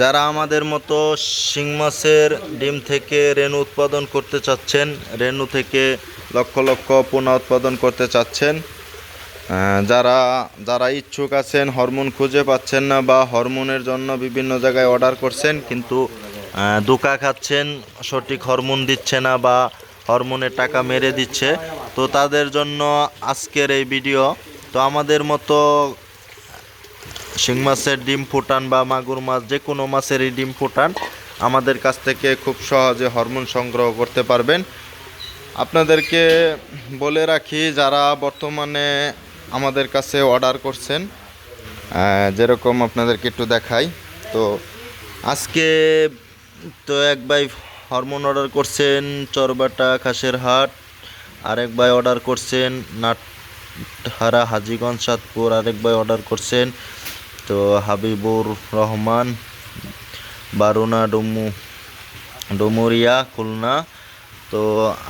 যারা আমাদের মতো শিং মাছের ডিম থেকে রেণু উৎপাদন করতে চাচ্ছেন, রেণু থেকে লক্ষ লক্ষ পোনা উৎপাদন করতে চাচ্ছেন যারা যারা ইচ্ছুক আছেন, হরমোন খুঁজে পাচ্ছেন না বা হরমোনের জন্য বিভিন্ন জায়গায় অর্ডার করছেন, কিন্তু ধোঁকা খাচ্ছেন, সঠিক হরমোন দিচ্ছে না বা হরমোনের টাকা মেরে দিচ্ছে, তো তাদের জন্য আজকের এই ভিডিও তো আমাদের মতো শিং মাছের ডিম ফুটান বা মাগুর মাছ যে কোনো মাছেরই ডিম ফুটান, আমাদের কাছ থেকে খুব সহজে হরমোন সংগ্রহ করতে পারবেন। আপনাদেরকে বলে রাখি, যারা বর্তমানে আমাদের কাছে অর্ডার করছেন যেরকম আপনাদেরকে একটু দেখাই, তো আজকে তো এক ভাই হরমোন অর্ডার করছেন, চরবাটা, খাসের হাট, আরেক ভাই অর্ডার করছেন, নাটহারা, হাজিগঞ্জ, সাতপুর, আরেক ভাই অর্ডার করছেন। তো হাবিবুর রহমান, বারুনা ডুমু, ডুমুরিয়া, খুলনা। তো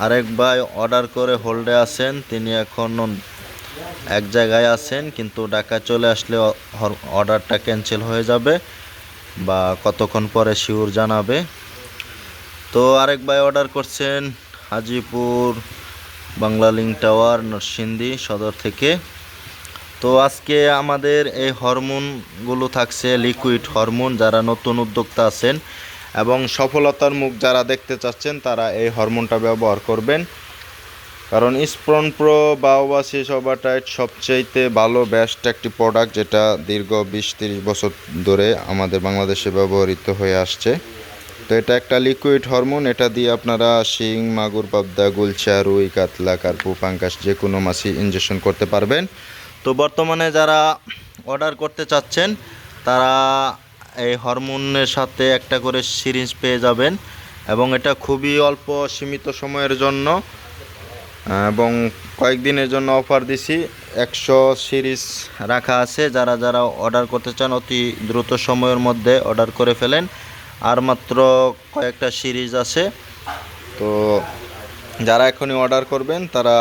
আরেক ভাই অর্ডার করে হোল্ডে আছেন, তিনি এখন এক জায়গায় আছেন, কিন্তু ঢাকা চলে আসলে অর্ডারটা ক্যান্সেল হয়ে যাবে বা কতক্ষণ পরে শিওর জানাবে। তো আরেক ভাই অর্ডার করছেন হাজিপুর বাংলা লিঙ্ক টাওয়ার, নরসিংদী সদর থেকে। তো আজকে আমাদের এই হরমোনগুলো থাকছে লিকুইড হরমোন, যারা নতুন উদ্যোক্তা আছেন এবং সফলতার মুখ যারা দেখতে চাচ্ছেন, তারা এই হরমোনটা ব্যবহার করবেন। কারণ স্প্রন প্রো বা ওভাসিস ওভারটাইট সবচাইতে ভালো, বেস্ট একটি প্রোডাক্ট যেটা দীর্ঘ বিশ তিরিশ বছর ধরে আমাদের বাংলাদেশে ব্যবহৃত হয়ে আসছে। তো এটা একটা লিকুইড হরমোন, এটা দিয়ে আপনারা শিং, মাগুর, পাবদা গুলচা রুই, কাতলা, কার্পু পাঙ্কাশ যে কোনো মাছই ইনজেকশন করতে পারবেন। তো বর্তমানে যারা অর্ডার করতে চাচ্ছেন, তারা এই হরমোনের সাথে একটা করে সিরিঞ্জ পেয়ে যাবেন এবং এটা খুবই অল্প সীমিত সময়ের জন্য, এবং কয়েকদিনের জন্য অফার দিছি। একশো সিরিজ রাখা আছে, যারা যারা অর্ডার করতে চান, অতি দ্রুত সময়ের মধ্যে অর্ডার করে ফেলেন। আর মাত্র কয়েকটা সিরিজ আছে। তো যারা এখনই অর্ডার করবেন, তারা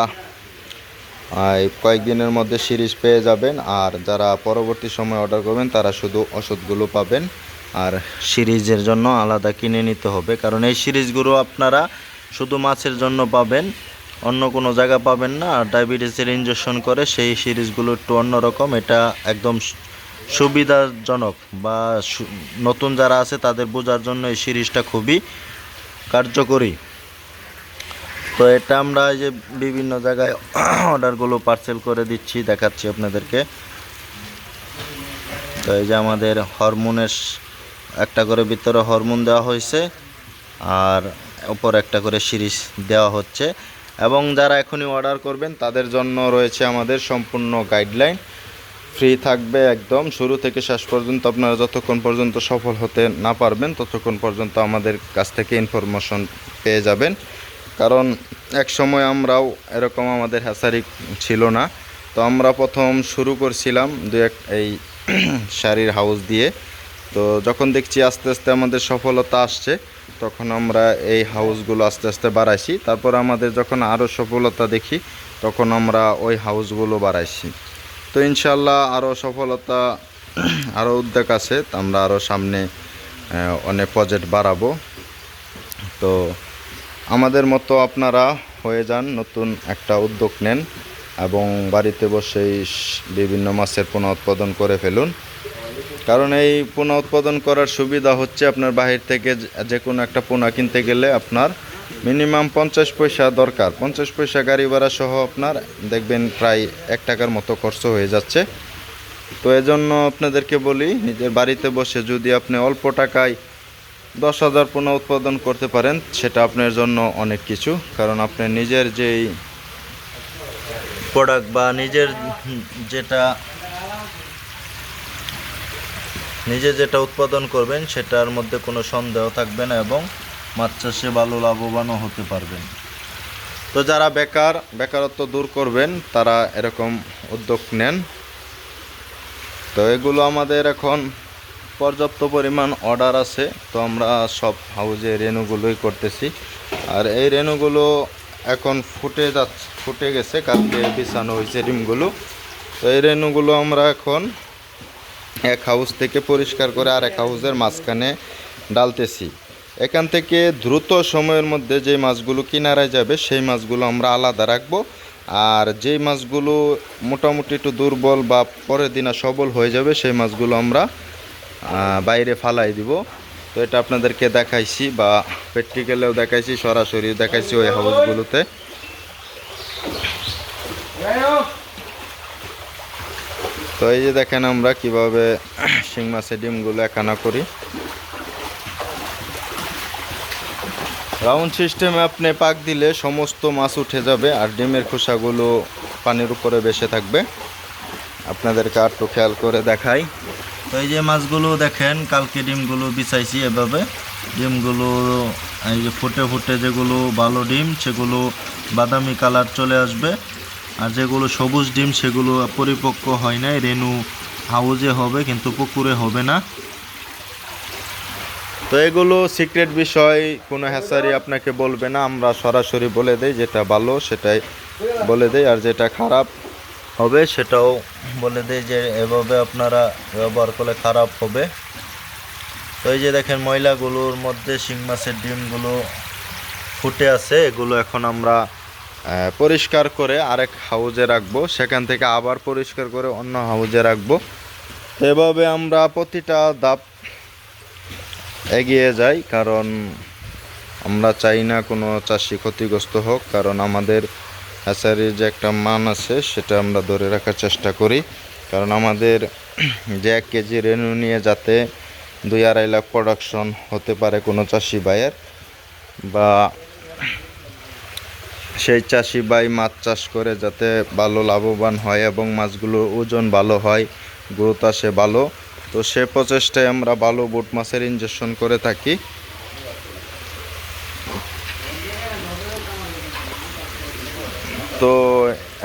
কয়েকদিনের মধ্যে সিরিজ পেয়ে যাবেন। আর যারা পরবর্তী সময় অর্ডার করবেন, তারা শুধু ওষুধগুলো পাবেন। আর সিরিজের জন্য আলাদা কিনে নিতে হবে। কারণ এই সিরিজগুলো আপনারা শুধু মাছের জন্য পাবেন, অন্য কোনো জায়গা পাবেন না। আর ডায়াবেটিসের ইনজেকশন করে সেই সিরিজগুলো একটু অন্যরকম এটা একদম সুবিধাজনক বা নতুন যারা আছে, তাদের বোঝার জন্য এই সিরিজটা খুবই কার্যকরী। তো এটা আমরা এই যে বিভিন্ন জায়গায় অর্ডারগুলো পার্সেল করে দিচ্ছি, দেখাচ্ছি আপনাদেরকে। তো এই যে আমাদের হরমোনের একটা করে ভিতরে হরমোন দেওয়া হয়েছে আর ওপর একটা করে সিরিজ দেওয়া হচ্ছে। এবং যারা এখনই অর্ডার করবেন, তাদের জন্য রয়েছে আমাদের সম্পূর্ণ গাইডলাইন ফ্রি থাকবে একদম, শুরু থেকে শেষ পর্যন্ত আপনারা যতক্ষণ পর্যন্ত সফল হতে না পারবেন, ততক্ষণ পর্যন্ত আমাদের কাছ থেকে ইনফরমেশন পেয়ে যাবেন। কারণ এক সময় আমরাও এরকম আমাদের হ্যাসারি ছিল না। তো আমরা প্রথম শুরু করছিলাম দু এক এই শাড়ির হাউস দিয়ে। তো যখন দেখছি আস্তে আস্তে আমাদের সফলতা আসছে, তখন আমরা এই হাউসগুলো আস্তে আস্তে বাড়াইছি। তারপর আমাদের যখন আরও সফলতা দেখি, তখন আমরা ওই হাউসগুলো বাড়াইছি। তো ইনশাল্লাহ আরও সফলতা আরও উদ্যোগ আছে। আমরা আরও সামনে অনেক প্রজেক্ট বাড়াবো। তো আমাদের মতো আপনারা হয়ে যান, নতুন একটা উদ্যোগ নেন এবং বাড়িতে বসেই বিভিন্ন মাছের পুনঃ উৎপাদন করে ফেলুন। কারণ এই পোনা উৎপাদন করার সুবিধা হচ্ছে আপনার বাহির থেকে যে- কোনো একটা পোনা কিনতে গেলে আপনার মিনিমাম পঞ্চাশ পয়সা দরকার। পঞ্চাশ পয়সা গাড়ি ভাড়া সহ আপনার দেখবেন প্রায় এক টাকার মতো খরচ হয়ে যাচ্ছে। তো এজন্য আপনাদেরকে বলি, নিজের বাড়িতে বসে যদি আপনি অল্প টাকায় দশ হাজার পণ্য উৎপাদন করতে পারেন, সেটা আপনার জন্য অনেক কিছু। কারণ আপনি নিজের যেই প্রোডাক্ট বা নিজের যেটা নিজে যেটা উৎপাদন করবেন, সেটার মধ্যে কোনো সন্দেহ থাকবে না এবং মাছ চাষে ভালো লাভবানও হতে পারবেন। তো যারা বেকার, বেকারত্ব দূর করবেন, তারা এরকম উদ্যোগ নেন। তো এগুলো আমাদের এখন পর্যাপ্ত পরিমাণ অর্ডার আছে, তো আমরা সব হাউজে রেনুগুলোই করতেছি। আর এই রেনুগুলো এখন ফুটে যাচ্ছে ফুটে গেছে, কালকে বিছানো হয়েছে ডিমগুলো। তো এই রেনুগুলো আমরা এখন এক হাউস থেকে পরিষ্কার করে আর এক হাউসের মাঝখানে ডালতেছি। এখান থেকে দ্রুত সময়ের মধ্যে যে মাছগুলো কিনারায় যাবে, সেই মাছগুলো আমরা আলাদা রাখব। আর যেই মাছগুলো মোটামুটি একটু দুর্বল বা পরের দিন সবল হয়ে যাবে, সেই মাছগুলো আমরা বাইরে ফালাই দিব। তো এটা আপনাদেরকে দেখাইছি বা প্র্যাকটিক্যালেও দেখাইছি, সরাসরি দেখাইছি ওই হাউসগুলোতে। তো এই যে দেখেন আমরা কীভাবে শিং মাছের ডিমগুলো একানা করি। রাউন্ড সিস্টেমে আপনি পাক দিলে সমস্ত মাছ উঠে যাবে আর ডিমের খোসাগুলো পানির উপরে বেসে থাকবে। আপনাদেরকে আর একটু খেয়াল করে দেখাই। তো এই যে মাছগুলো দেখেন, কালকে ডিমগুলো বিছাইছি এভাবে। ডিমগুলো, এই যে ফুটে ফুটে যেগুলো ভালো ডিম, সেগুলো বাদামি কালার চলে আসবে। আর যেগুলো সবুজ ডিম, সেগুলো পরিপক্ক হয় নাই। রেনু হাউজে হবে, কিন্তু পুকুরে হবে না। তো এগুলো সিক্রেট বিষয়, কোনো হ্যাসারি আপনাকে বলবে না। আমরা সরাসরি বলে দেই যেটা ভালো, সেটাই বলে দেই। আর যেটা খারাপ হবে, সেটাও বলে দেই যে এভাবে আপনারা ব্যবহার করলে খারাপ হবে। তো এই যে দেখেন, ময়লাগুলোর মধ্যে শিং মাছের ডিমগুলো ফুটে আছে, এগুলো এখন আমরা পরিষ্কার করে আরেক হাউজে রাখব। সেখান থেকে আবার পরিষ্কার করে অন্য হাউজে রাখব। এভাবে আমরা প্রতিটা দাপ এগিয়ে যাই, কারণ আমরা চাই না কোনো চাষি ক্ষতিগ্রস্ত হোক, কারণ আমাদের হ্যাচারির যে একটা মান আছে, সেটা আমরা ধরে রাখার চেষ্টা করি। কারণ আমাদের যে এক কেজি রেনু নিয়ে যাতে দুই আড়াই লাখ প্রোডাকশন হতে পারে কোনো চাষি ভাইয়ের, বা সেই চাষি ভাই মাছ চাষ করে যাতে ভালো লাভবান হয় এবং মাছগুলোর ওজন ভালো হয়, গ্রোথ আসে ভালো, তো সে প্রচেষ্টায় আমরা ভালো বুট মাছের ইনজেকশন করে থাকি। তো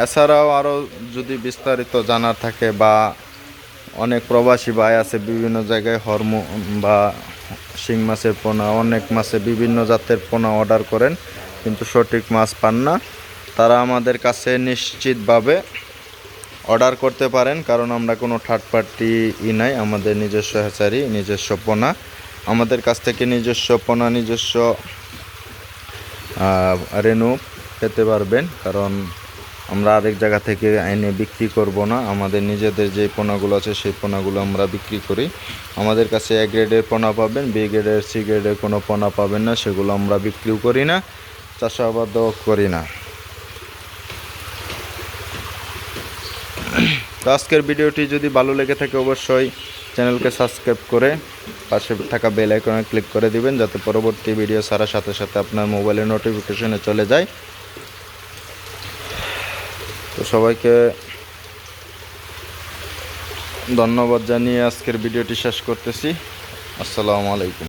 এছাড়াও আরও যদি বিস্তারিত জানার থাকে বা অনেক প্রবাসী ভাই আছে বিভিন্ন জায়গায় হরম বা শিং মাছের পোনা, অনেক মাছে বিভিন্ন জাতের পোনা অর্ডার করেন, কিন্তু সঠিক মাছ পান না। তারা আমাদের কাছে নিশ্চিতভাবে অর্ডার করতে পারেন, কারণ আমরা কোনো থার্ড পার্টি ই নাই, আমাদের নিজস্ব হ্যাচারি নিজস্ব পোনা। আমাদের কাছ থেকে নিজস্ব পোনা, নিজস্ব রেনু পেতে পারবেন, কারণ আমরা আরেক জায়গা থেকে এনে বিক্রি করব না। আমাদের নিজেদের যে পোনাগুলো আছে, সেই পোনাগুলো আমরা বিক্রি করি। আমাদের কাছে এ গ্রেডের পোনা পাবেন, বি গ্রেডের, সি গ্রেডের কোনো পোনা পাবেন না, সেগুলো আমরা বিক্রিও করি না, চাষাবাদও করি না। তো আজকের ভিডিওটি যদি ভালো লেগে থাকে, অবশ্যই চ্যানেলকে সাবস্ক্রাইব করে পাশে থাকা বেল আইকনে ক্লিক করে দিবেন, যাতে পরবর্তী ভিডিও ছাড়ার সাথে সাথে আপনার মোবাইলে নোটিফিকেশনে চলে যায়। তো সবাইকে ধন্যবাদ জানিয়ে আজকের ভিডিওটি শেষ করতেছি। আসসালামু আলাইকুম।